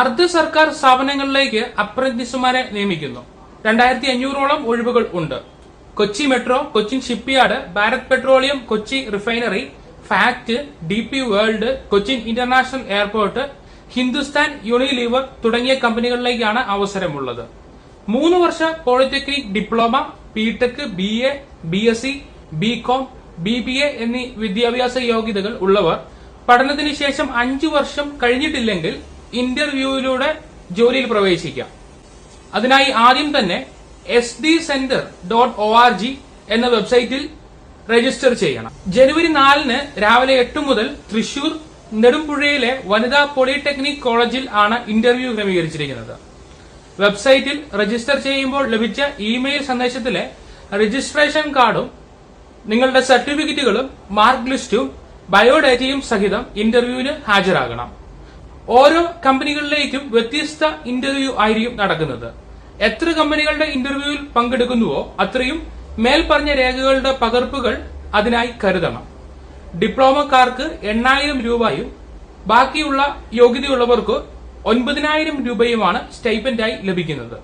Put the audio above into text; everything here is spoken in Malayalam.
അർദ്ധ സർക്കാർ സ്ഥാപനങ്ങളിലേക്ക് അപ്രന്റീസുമാരെ നിയമിക്കുന്നു. രണ്ടായിരത്തി അഞ്ഞൂറോളം ഒഴിവുകൾ ഉണ്ട്. Kochi Metro Cochin Shipyard Bharat Petroleum Kochi refinery FACT D P World Cochin International Airport Hindustan Unilever തുടങ്ങിയ കമ്പനികളിലേക്കാണ് അവസരമുള്ളത്. മൂന്ന് വർഷ polytechnic diploma BTech B A B S C B com B B A എന്നീ വിദ്യാഭ്യാസ യോഗ്യതകൾ ഉള്ളവർ പഠനത്തിന് ശേഷം അഞ്ചു വർഷം കഴിഞ്ഞിട്ടില്ലെങ്കിൽ ഇന്റർവ്യൂവിലൂടെ ജോലിയിൽ പ്രവേശിക്കാം. അതിനായി ആദ്യം തന്നെ S D centre dot O R G എന്ന വെബ്സൈറ്റിൽ രജിസ്റ്റർ ചെയ്യണം. ജനുവരി നാലിന് രാവിലെ എട്ട് മുതൽ തൃശൂർ നെടുമ്പുഴയിലെ വനിതാ പോളിടെക്നിക് കോളേജിൽ ആണ് ഇന്റർവ്യൂ ക്രമീകരിച്ചിരിക്കുന്നത്. വെബ്സൈറ്റിൽ രജിസ്റ്റർ ചെയ്യുമ്പോൾ ലഭിച്ച ഇമെയിൽ സന്ദേശത്തിലെ രജിസ്ട്രേഷൻ കാർഡും നിങ്ങളുടെ സർട്ടിഫിക്കറ്റുകളും മാർക്ക് ലിസ്റ്റും ബയോഡേറ്റയും സഹിതം ഇന്റർവ്യൂവിന് ഹാജരാകണം. ഓരോ കമ്പനികളിലേക്കും വ്യത്യസ്ത ഇന്റർവ്യൂ ആയിരിക്കും നടക്കുന്നത്. എത്ര കമ്പനികളുടെ ഇന്റർവ്യൂവിൽ പങ്കെടുക്കുന്നുവോ അത്രയും മേൽപ്പറഞ്ഞ രേഖകളുടെ പകർപ്പുകൾ അതിനായി കരുതണം. ഡിപ്ലോമക്കാർക്ക് എണ്ണായിരം രൂപയും ബാക്കിയുള്ള യോഗ്യതയുള്ളവർക്ക് ഒൻപതിനായിരം രൂപയുമാണ് സ്റ്റൈപ്പൻഡായി ലഭിക്കുന്നത്.